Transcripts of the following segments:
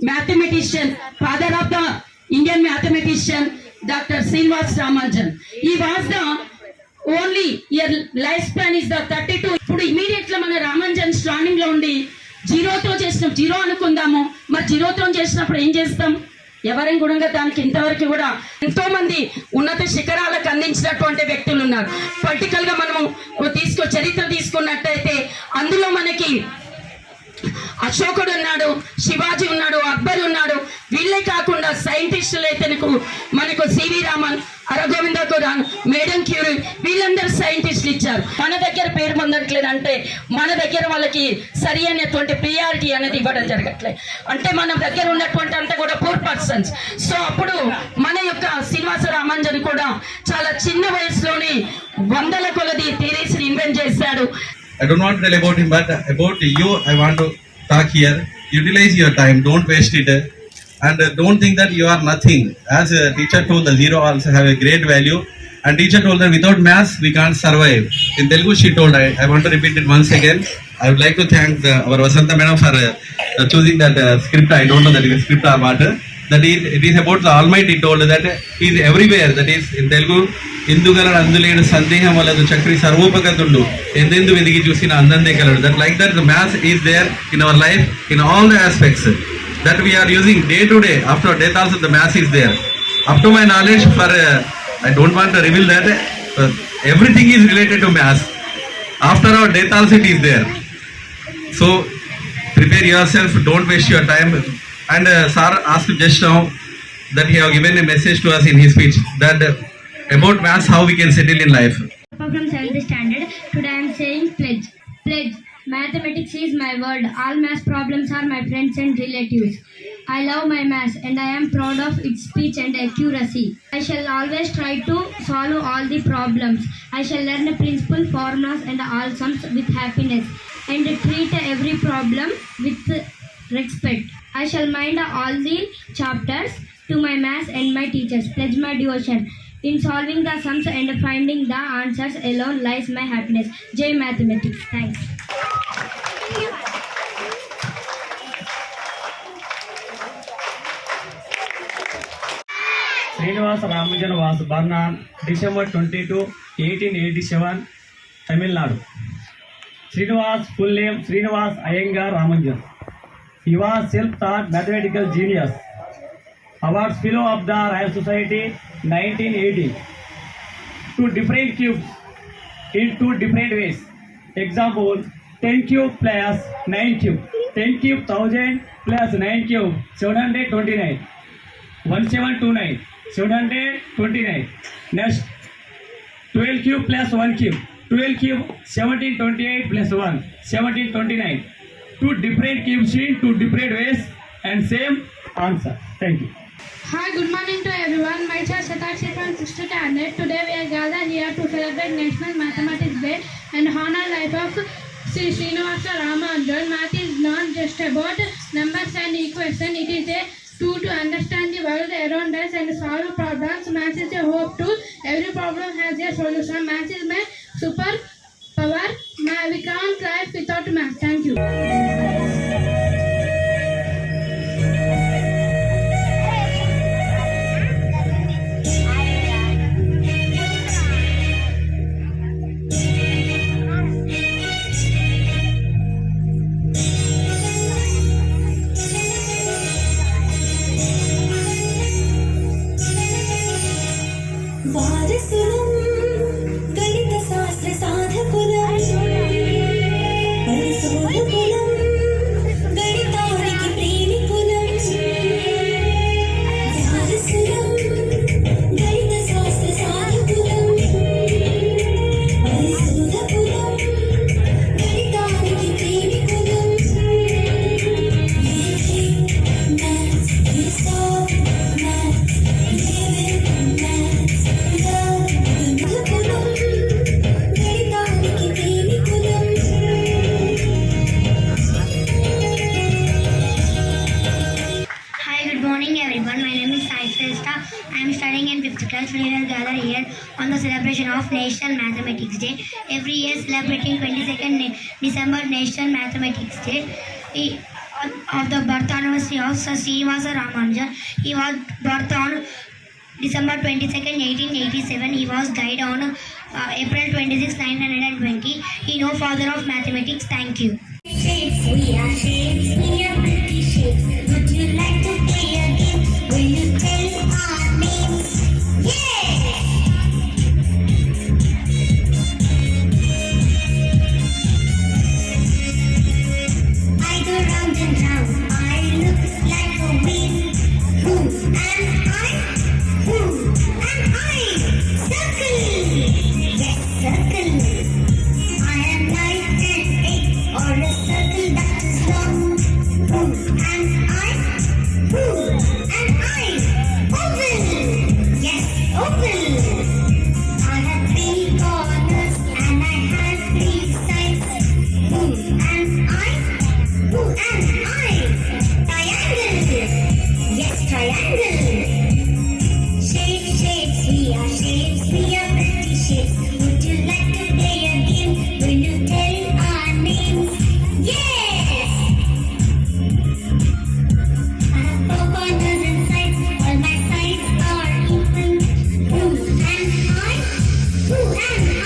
mathematician, father of the Indian mathematician, Dr. Srinivas Ramanujan. He was the only your lifespan is the 32. ఇప్పుడు ఇమీడియట్లో మన రామానుజన్ స్టాండింగ్లో ఉండి జీరోతో చేసినాం zero అనుకుందాము మరి జీరోతో చేసినప్పుడు ఏం చేస్తాం ఎవరైనా కూడా దానికి ఇంతవరకు కూడా ఎంతో మంది ఉన్నత శిఖరాలకు అందించినటువంటి వ్యక్తులు ఉన్నారు పొలిటికల్గా మనము తీసుకో చరిత్ర తీసుకున్నట్టయితే అందులో మనకి అశోకుడు ఉన్నాడు శివాజీ ఉన్నాడు అక్బర్ ఉన్నాడు. వీళ్ళే కాకుండా సైంటిస్టులు అయితే మనకు CV Raman Hargobind Khorana madam Curie వీళ్ళందరూ సైంటిస్టులు ఇచ్చారు. మన దగ్గర పేరు పొందట్లేదు అంటే మన దగ్గర వాళ్ళకి సరి అయినటువంటి ప్రియారిటీ అనేది ఇవ్వడం జరగట్లేదు అంటే మన దగ్గర ఉన్నటువంటి అంతా కూడా పూర్ పర్సన్స్ సో అప్పుడు మన యొక్క శ్రీనివాస రామాంజన్ కూడా చాలా చిన్న వయసులోనే వందల కొలది థియరీస్ ఇన్వెంట్ చేశాడు. I don't want to tell about him, but about you, I want to talk here. Utilize your time, don't waste it. And uh, don't think that you are nothing. As a teacher told, the zero also have a great value. And teacher told that without maths, we can't survive. In Telugu, she told, I, I want to repeat it once again. I would like to thank the, our Vasanta madam for uh, uh, choosing that uh, script. I don't know that it is script or what. That is, it is about the Almighty told that He is everywhere. That is in Telugu, ఎందుగల అందులేడు సందేహం వలదు చక్రి సర్వోపగతుడు. ఎందెందు వెదిగి చూసిన అందందే కలడు. That like that the maths is there in our life in all the aspects that we are using day to day after death also the maths is there up to my knowledge for I don't want to reveal that everything is related to maths after our death also it is there so prepare yourself don't waste your time and uh, sir asked just now that he have given a message to us in his speech that uh, about maths how we can settle in life from 7th standard. Today I am saying pledge. Pledge. Mathematics is my world. All math problems are my friends and relatives. I love my maths and I am proud of its speech and accuracy. I shall always try to solve all the problems. I shall learn the principal formulas and all sums with happiness and treat every problem with respect. I shall mind all the chapters to my maths and my teachers. Pledge my devotion. In solving the sums and finding the answers alone lies my happiness. J Mathematics. Thanks. Srinivasa Ramanujan was born on December twenty two eighteen eighty seven Tamil Nadu Srinivas full name Srinivas Iyengar Ramanujan Shiva self taught mathematical genius award fellow of the Royal Society 1980 eighty two different cube in two different ways example ten cube plus nine cube ten cube thousand plus nine cube seven hundred twenty nine one seven two nine seven hundred twenty nine next twelve cube plus one cube twelve cube seventeen twenty eight plus one seventeen twenty nine Two different in two different ways and same answer. Thank you. Hi, good morning to everyone. Myself Satakshi from 6th standard. Today we are gathered here to celebrate National Mathematics Day and honor life of Sri Srinivasa Ramanujan. Math is not just about numbers and equations. It is a tool to understand the world around us and solve problems. Math is a hope tool. Every problem has a solution. Math is my super We can't live without math. Thank you. Crowds leaders gather here on the celebration of National Mathematics Day. Every year celebrating 22nd December National Mathematics Day. He- of the birth anniversary of Sir Srinivasa Ramanujan. He was birth on December 22nd, 1887. He was died on uh, April 26, 920. He no father of mathematics. Thank you.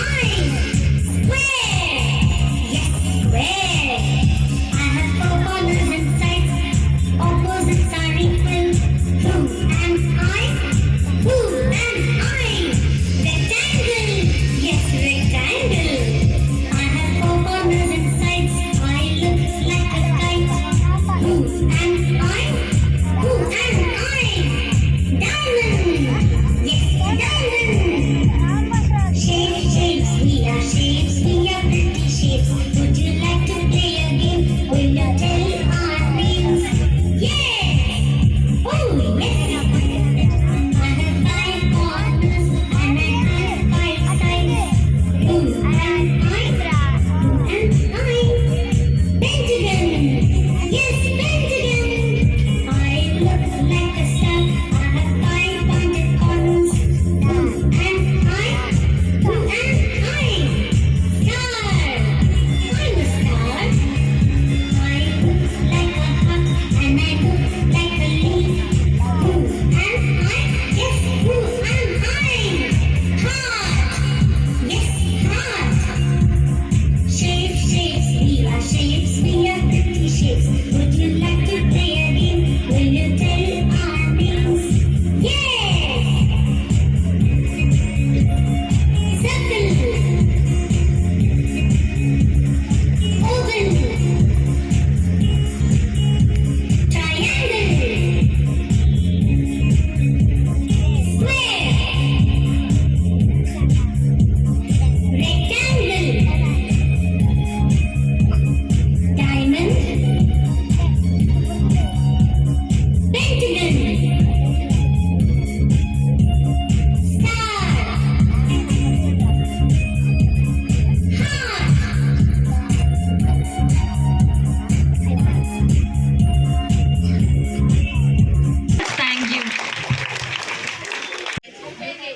We.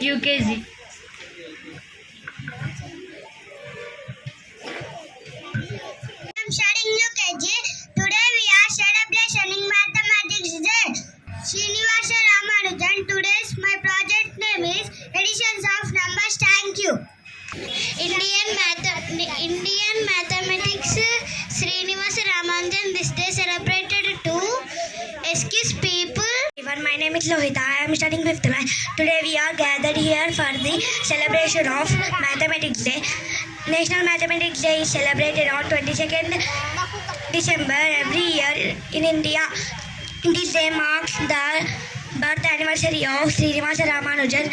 Day. Srinivasa Ramanujan. Today's my project name is Editions of Numbers. Thank you. Indian Math Indian Mathematics Srinivasa Ramanujan. This day celebrated to excuse people. Everyone, my name is Lohita. I am studying fifth class. Today we are gathered here for the celebration of Mathematics Day. National Mathematics Day is celebrated on 22nd December every year in India. This day marks the birth anniversary of Srinivasa Ramanujan.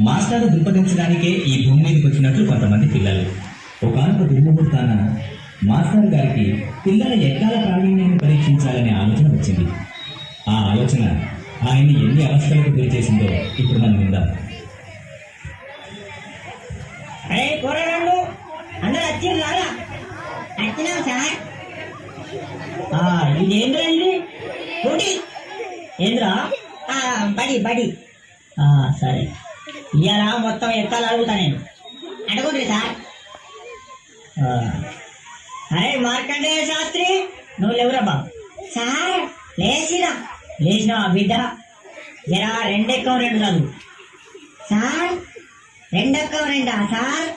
Master దుంపదించడానికే ఈ భూమి మీదకి వచ్చినట్లు కొంతమంది పిల్లలు ఒకనొక దుర్ముహూర్తాన master గారికి పిల్లల ఎక్కాల ప్రావీణ్యాన్ని పరీక్షించాలనే ఆలోచన వచ్చింది ఆ ఆలోచన ఆయన్ని ఎన్ని అవస్థలకు గురి చేసిందో ఇప్పుడు మనం విందాం. అరే కూరగాళ్ళు అందరు వచ్చింది రారా. వచ్చినాం సార్. ఆ, ఇది ఏంద్రా ఇది? బడి ఏంద్రా? ఆ, బడి బడి. ఆ, సరే. ఇవాళ మొత్తం ఎక్కాలు అడుగుతా నేను. అడుగుండ్రి సార్. ఆ. అరే మార్కండేయ శాస్త్రి నువ్వు లేవురబ్బా సార్ లేచిరా. లేచిన బిడ్డ? జరా రెండెక్కం రెండు చదువు సార్ రెండెక్కం రెండా? సార్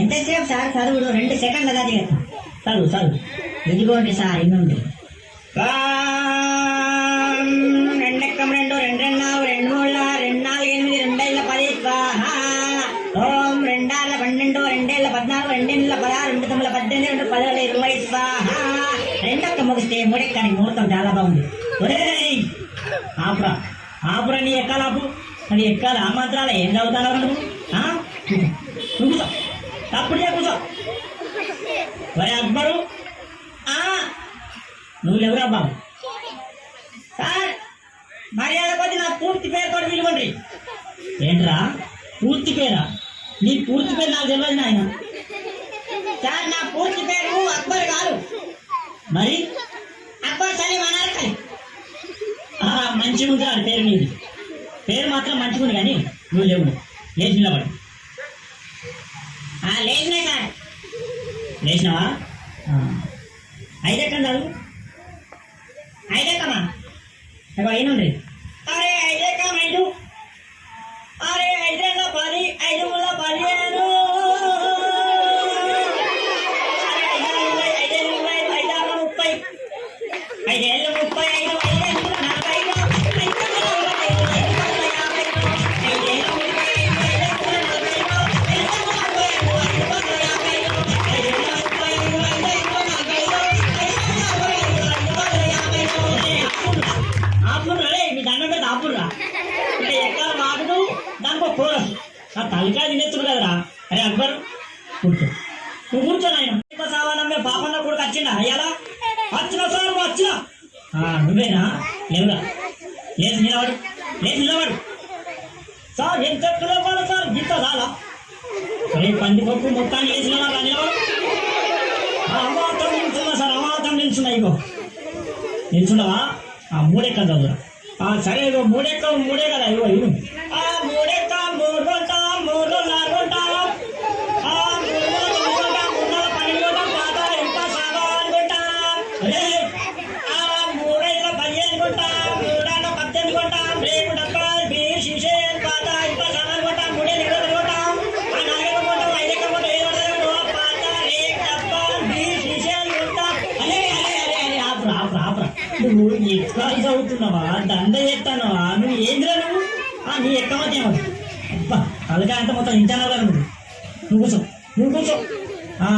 ఎంతసేపు సార్ చదువుడు? రెండు సెకండ్ల కదా చేస్తా చదువు చదువు. ఇదిగోండి సార్ ఇన్నుండి రెండెక్కం రెండు రెండు రెండు రెండు మూడు రెండు నాలుగు ఎనిమిది రెండేళ్ళ పది ఓం రెండాళ్ళ పన్నెండు రెండేళ్ళ పద్నాలుగు రెండేళ్ళ పదహారు రెండు తొమ్మిది పద్దెనిమిది రెండు పదహారు ఇరవై స్వాహ రెండొక్క ముగిస్తే మూడెక్కని ముహూర్తం చాలా బాగుంది. ఆపురా నీ ఎక్కాలాపు నీ ఎక్కాలి ఆ మాత్రాల ఏం చదువుతాను నువ్వు? ఆ? కూర్చో. నువ్వు కూర్చో తప్పుడు చే కూర్చో ఒరే అక్బరు. ఆ? నువ్వు లేవురా బాబు సార్ మర్యాద కొద్ది నా పూర్తి పేరు కూడా పిలువండి. ఏంట్రా? పూర్తి పేరా? నీ పూర్తి పేరు నాకు తెలియదు నాయన. సార్ నా పూర్తి పేరు అక్బర్ కాదు. మరి? అక్బర్ సలీం అనార్కలి మంచిగా ఉంది పేరు నీది పేరు మాత్రం మంచిగా ఉంది కానీ నువ్వు లేవు లేచి నిలబడు. లేచినా సార్ లేచినావా? ఆ. అయినా ఉండేది ఆ తలకాయ తినేస్తుంది కదరా అరే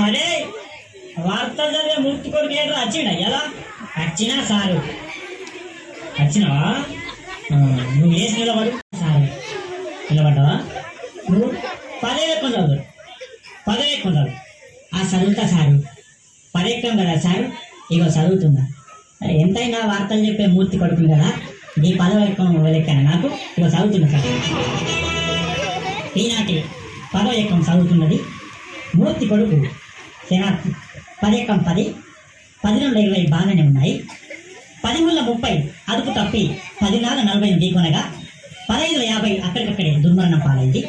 అరే వార్తలు చదివే మూర్తి కొడుకు ఏంట్రా వచ్చిండ ఎలా? వచ్చినా సారు. వచ్చినావా నువ్వు వేసి నిలబడు సారు. నిలబడ్డావా? నువ్వు పదే కొందరు చదువు. పదే కొందరు చదువు. ఆ చదువుతా సారు. పదెక్కం కదా సారు? ఇగో చదువుతుందా ఎంతైనా వార్తలు చెప్పే మూర్తి కొడుకుని కదా? నీ పదవ ఎక్కం నాకు? ఇగో చదువుతున్నా సార్. ఈనాటి పదవ చదువుతున్నది. మూర్తి కొడుకు శనార్థి పదేకం పది పదిహేను ఇరవై బాగానే ఉన్నాయి. పదిమూల ముప్పై అదుపు తప్పి పదినాలుగు నలభై ఢీకొనగా పదహైదు యాభై అక్కడికక్కడే దుర్మరణం పాలైంది.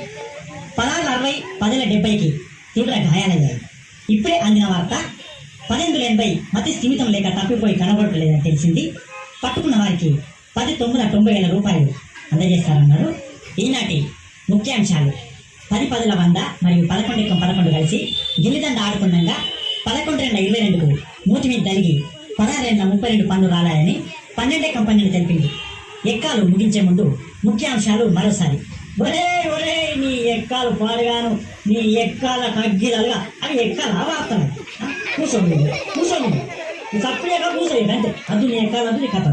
పదహారు అరవై పదిల డెబ్బైకి తీవ్ర గాయాలయ్యాయి. ఇప్పుడే అందిన వార్త పన్నెండు ఎనభై మతి స్థిమితం లేక తప్పిపోయి కనబడలేదని తెలిసింది. పట్టుకున్న వారికి పది తొమ్మిది తొంభై వేల రూపాయలు అందజేస్తారన్నారు. ఈనాటి ముఖ్యాంశాలు. పది పదుల వంద మరియు పదకొండు పదకొండు కలిసి గిల్లిదండ ఆడుకున్నాగా పదకొండు రెండు ఇరవై రెండుకు మూతి మీద తలిగి పదహారు రెండు ముప్పై రెండు పన్ను రాలాయని పన్నెండే కంపెనీలు తెలిపింది. ఎక్కాలు ముగించే ముందు ముఖ్యాంశాలు మరోసారి. ఒరే ఒరే నీ ఎక్కాలు పాడుగాను నీ ఎక్కాల కగ్గిలలుగా. అవి ఎక్కాల వార్తలు కూర్చోండి కూర్చోండి తప్పులేక కూర్చోండి అంతే. అది నీ ఎక్కాలు నీ కథ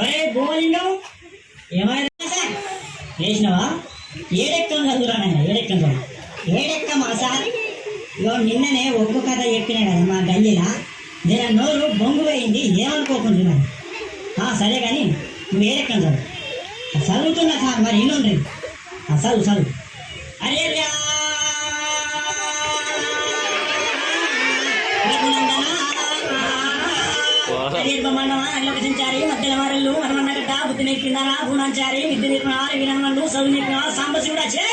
ఒరే భూమలింగం ఏమైనా సార్? లేచినావా? ఏడెక్కం చదువురాను ఏడెక్కం చదువు. ఏడెక్కం ఒకసారి? ఇగో నిన్ననే ఒక్క కథ చెప్పినా కదా మా గల్లీలా నేను నోరు బొంగు పోయింది ఏమనుకోకుండా సరే కానీ నువ్వు ఏడెక్కం చదువు. చదువుతున్నా సార్ మరి ఇల్లుండ్రి చదువు చదువు. అరే నిర్మమాండమా నిర్వచించారు మధ్య బుద్ధి నెక్కిందా గుణాచారి విద్య నిర్మాణ వినమండు చదువు నిర్మాణ సాంబశివుడు వచ్చే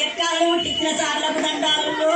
ఎక్కాలను టిక్కిన సార్లకు దండాలు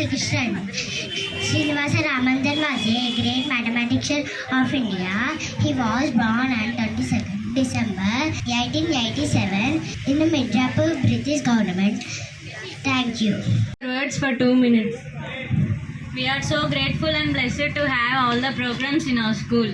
Srikrishnan. Srinivasa Ramandan was a great mathematician of India. He was born on twenty second December 1887 in the Midrapur British government. Thank you. Words for two minutes. We are so grateful and blessed to have all the programs in our school.